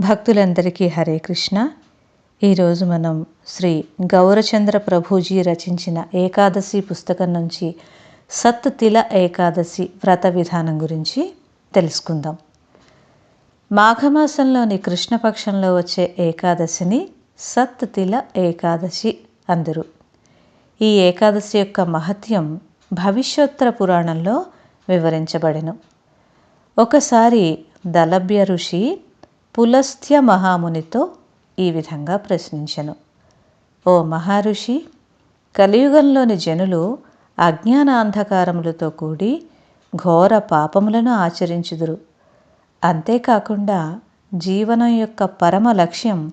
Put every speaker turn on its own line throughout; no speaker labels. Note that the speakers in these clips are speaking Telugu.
భక్తులందరికీ హరే కృష్ణ. ఈరోజు మనం శ్రీ గౌరచంద్ర ప్రభుజీ రచించిన ఏకాదశి పుస్తకం నుంచి సత్ తిల ఏకాదశి వ్రత విధానం గురించి తెలుసుకుందాం. మాఘమాసంలోని కృష్ణపక్షంలో వచ్చే ఏకాదశిని సత్ తిల ఏకాదశి అందరు. ఈ ఏకాదశి యొక్క మహత్యం భవిష్యోత్తర పురాణంలో వివరించబడెను. ఒకసారి దలభ్య ఋషి పులస్థ్య మహామునితో ఈ విధంగా ప్రశ్నించెను. ఓ మహర్షి కలియుగంలోని జనులు అజ్ఞాన అంధకారములతో కూడి ఘోర పాపములను ఆచరించుదురు. అంతేకాకుండా జీవనం యొక్క పరమ లక్ష్యం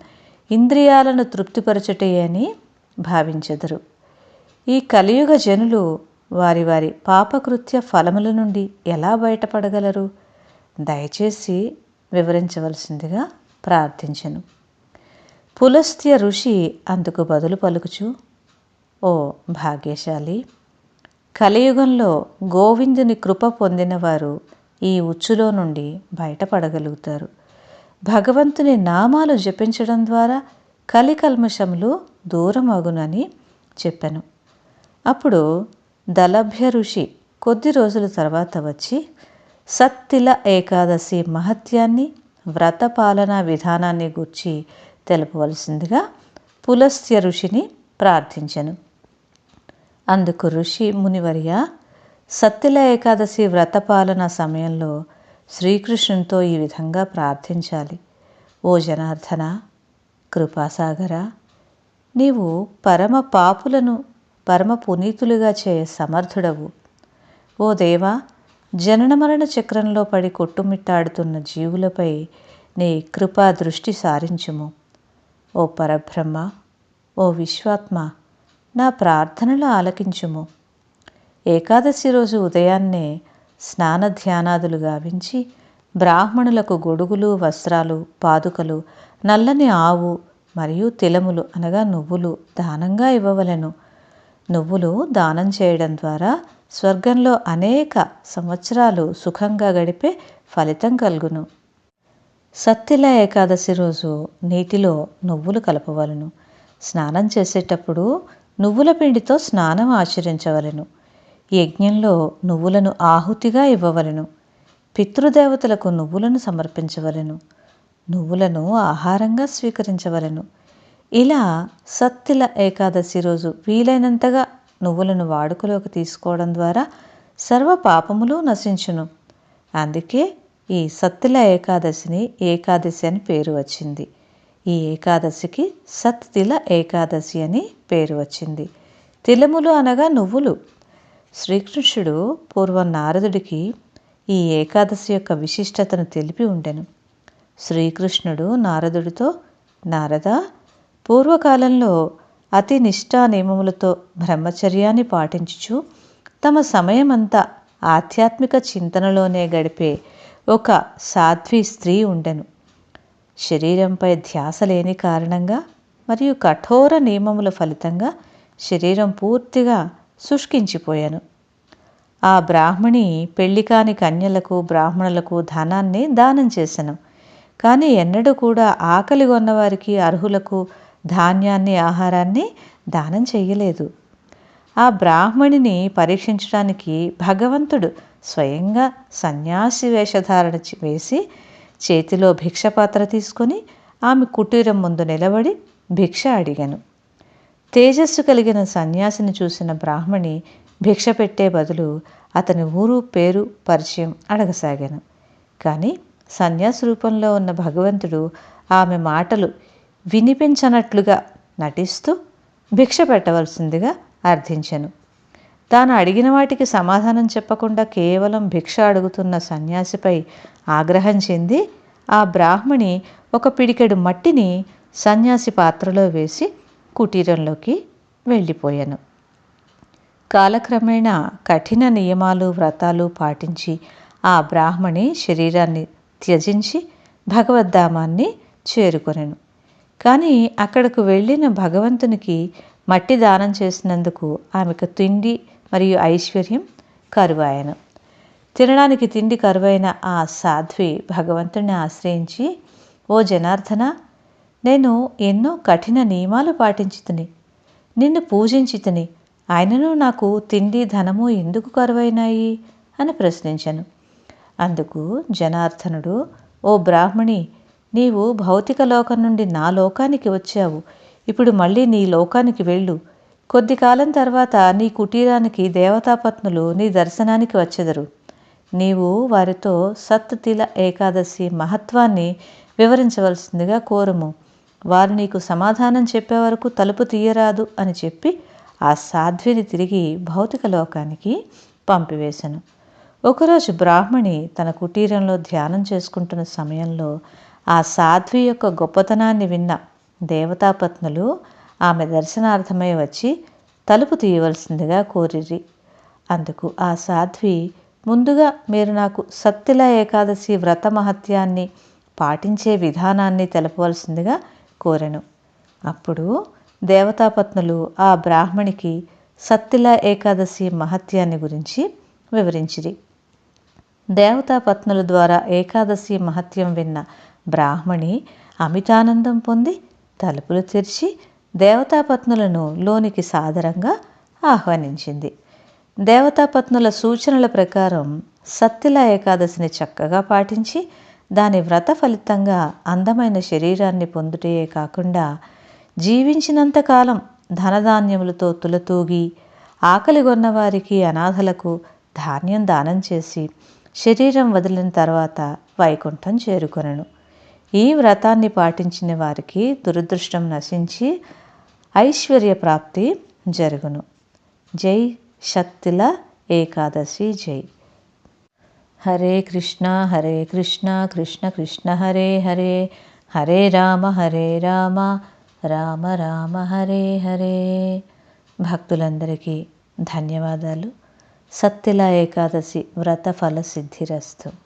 ఇంద్రియాలను తృప్తిపరచుటే అని భావించెదరు. ఈ కలియుగ జనులు వారి వారి పాపకృత్య ఫలముల నుండి ఎలా బయటపడగలరు? దయచేసి వివరించవలసిందిగా ప్రార్థించను. పులస్త్య ఋషి అందుకు బదులు పలుకుచు ఓ భాగ్యశాలి కలియుగంలో గోవిందుని కృప పొందినవారు ఈ ఉచ్చులో నుండి బయటపడగలుగుతారు. భగవంతుని నామాలు జపించడం ద్వారా కలికల్మషములు దూరమగునని చెప్పాను. అప్పుడు దలభ్య ఋషి కొద్ది రోజుల తర్వాత వచ్చి సత్తిల ఏకాదశి మహత్యాన్ని వ్రత పాలనా విధానాన్ని గూర్చి తెలుపవలసిందిగా పులస్త్య ఋషిని ప్రార్థించను. అందుకు ఋషి మునివర్య సత్తిల ఏకాదశి వ్రతపాలన సమయంలో శ్రీకృష్ణునితో ఈ విధంగా ప్రార్థించాలి. ఓ జనార్దన కృపాసాగర నీవు పరమ పాపులను పరమ పునీతులుగా చేయ సమర్థుడవు. ఓ దేవా జనన మరణ చక్రంలో పడి కొట్టుమిట్టాడుతున్న జీవులపై నీ కృపా దృష్టి సారించుము. ఓ పరబ్రహ్మ ఓ విశ్వాత్మ నా ప్రార్థనలు ఆలకించుము. ఏకాదశి రోజు ఉదయాన్నే స్నాన ధ్యానాదులు గావించి బ్రాహ్మణులకు గొడుగులు వస్త్రాలు పాదుకలు నల్లని ఆవు మరియు తిలములు అనగా నువ్వులు దానంగా ఇవ్వవలెను. నువ్వులు దానం చేయడం ద్వారా స్వర్గంలో అనేక సంవత్సరాలు సుఖంగా గడిపే ఫలితం కలుగును. సత్తిల ఏకాదశి రోజు నీటిలో నువ్వులు కలపవలను. స్నానం చేసేటప్పుడు నువ్వుల పిండితో స్నానం ఆచరించవలను. యజ్ఞంలో నువ్వులను ఆహుతిగా ఇవ్వవలను. పితృదేవతలకు నువ్వులను సమర్పించవలను. నువ్వులను ఆహారంగా స్వీకరించవలను. ఇలా సత్తిల ఏకాదశి రోజు వీలైనంతగా నువ్వులను వాడుకలోకి తీసుకోవడం ద్వారా సర్వ పాపములు నశించును. అందుకే ఈ సత్తిల ఏకాదశిని ఏకాదశి అని పేరు వచ్చింది. ఈ ఏకాదశికి సత్తిల ఏకాదశి అని పేరు వచ్చింది. తిలములు అనగా నువ్వులు. శ్రీకృష్ణుడు పూర్వం నారదుడికి ఈ ఏకాదశి యొక్క విశిష్టతను తెలిపి ఉండెను. శ్రీకృష్ణుడు నారదుడితో నారద పూర్వకాలంలో అతి నిష్ఠా నియమములతో బ్రహ్మచర్యాన్ని పాటించుచు తమ సమయమంతా ఆధ్యాత్మిక చింతనలోనే గడిపే ఒక సాధ్వి స్త్రీ ఉండెను. శరీరంపై ధ్యాస లేని కారణంగా మరియు కఠోర నియమముల ఫలితంగా శరీరం పూర్తిగా శుష్కించిపోయాను. ఆ బ్రాహ్మణి పెళ్ళి కాని కన్యలకు బ్రాహ్మణులకు ధనాన్ని దానం చేశాను కానీ ఎన్నడూ కూడా ఆకలి కొన్నవారికి అర్హులకు ధాన్యాన్ని ఆహారాన్ని దానం చేయలేదు. ఆ బ్రాహ్మణిని పరీక్షించడానికి భగవంతుడు స్వయంగా సన్యాసి వేషధారణ వేసి చేతిలో భిక్షపాత్ర తీసుకొని ఆమె కుటీరం ముందు నిలబడి భిక్ష అడిగాను. తేజస్సు కలిగిన సన్యాసిని చూసిన బ్రాహ్మణి భిక్ష పెట్టే బదులు అతని ఊరు పేరు పరిచయం అడగసాగాను. కానీ సన్యాసి రూపంలో ఉన్న భగవంతుడు ఆమె మాటలు వినిపించనట్లుగా నటిస్తూ భిక్ష పెట్టవలసిందిగా అర్థించెను. తాను అడిగిన వాటికి సమాధానం చెప్పకుండా కేవలం భిక్ష అడుగుతున్న సన్యాసిపై ఆగ్రహం చెంది ఆ బ్రాహ్మణి ఒక పిడికెడు మట్టిని సన్యాసి పాత్రలో వేసి కుటీరంలోకి వెళ్ళిపోయాను. కాలక్రమేణా కఠిన నియమాలు వ్రతాలు పాటించి ఆ బ్రాహ్మణి శరీరాన్ని త్యజించి భగవద్ధామాన్ని చేరుకొనెను. కానీ అక్కడకు వెళ్ళిన భగవంతునికి మట్టి దానం చేసినందుకు ఆమెకు తిండి మరియు ఐశ్వర్యం కరువాయను తినడానికి తిండి కరువైన ఆ సాధ్వి భగవంతుడిని ఆశ్రయించి ఓ జనార్దన నేను ఎన్నో కఠిన నియమాలు పాటించితిని నిన్ను పూజించితిని ఆయనను నాకు తిండి ధనము ఎందుకు కరువైనాయి? అని ప్రశ్నించాను. అందుకు జనార్దనుడు ఓ బ్రాహ్మణి నీవు భౌతిక లోకం నుండి నా లోకానికి వచ్చావు. ఇప్పుడు మళ్ళీ నీ లోకానికి వెళ్ళు. కొద్ది కాలం తర్వాత నీ కుటీరానికి దేవతాపత్నులు నీ దర్శనానికి వచ్చెదరు. నీవు వారితో సత్ తిల ఏకాదశి మహత్వాన్ని వివరించవలసిందిగా కోరము. వారు నీకు సమాధానం చెప్పే వరకు తలుపు తీయరాదు అని చెప్పి ఆ సాధ్విని తిరిగి భౌతిక లోకానికి పంపివేశను. ఒకరోజు బ్రాహ్మణి తన కుటీరంలో ధ్యానం చేసుకుంటున్న సమయంలో ఆ సాధ్వి యొక్క గొప్పతనాన్ని విన్న దేవతాపత్నులు ఆమె దర్శనార్థమై వచ్చి తలుపు తీయవలసిందిగా కోరిరి. అందుకు ఆ సాధ్వి ముందుగా మీరు నాకు సత్తిల ఏకాదశి వ్రత మహత్యాన్ని పాటించే విధానాన్ని తెలపవలసిందిగా కోరెను. అప్పుడు దేవతాపత్నులు ఆ బ్రాహ్మణికి సత్తిల ఏకాదశి మహత్యాన్ని గురించి వివరించిరి. దేవతాపత్నుల ద్వారా ఏకాదశి మహత్యం విన్న బ్రాహ్మణి అమితానందం పొంది తలుపులు తెరిచి దేవతాపత్నులను లోనికి సాదరంగా ఆహ్వానించింది. దేవతాపత్నుల సూచనల ప్రకారం సత్తిల ఏకాదశిని చక్కగా పాటించి దాని వ్రత ఫలితంగా అందమైన శరీరాన్ని పొందుటయే కాకుండా జీవించినంతకాలం ధనధాన్యములతో తులతూగి ఆకలిగొన్న వారికి అనాథలకు ధాన్యం దానం చేసి శరీరం వదిలిన తర్వాత వైకుంఠం చేరుకొనను. ఈ వ్రతాన్ని పాటించిన వారికి దురదృష్టం నశించి ఐశ్వర్య ప్రాప్తి జరుగును. జై శక్తిల ఏకాదశి జై. హరే కృష్ణ హరే కృష్ణ కృష్ణ కృష్ణ హరే హరే. హరే రామ హరే రామ. రామ రామ హరే హరే. భక్తులందరికీ ధన్యవాదాలు. సత్తిల ఏకాదశి వ్రత ఫల సిద్ధిరస్తు.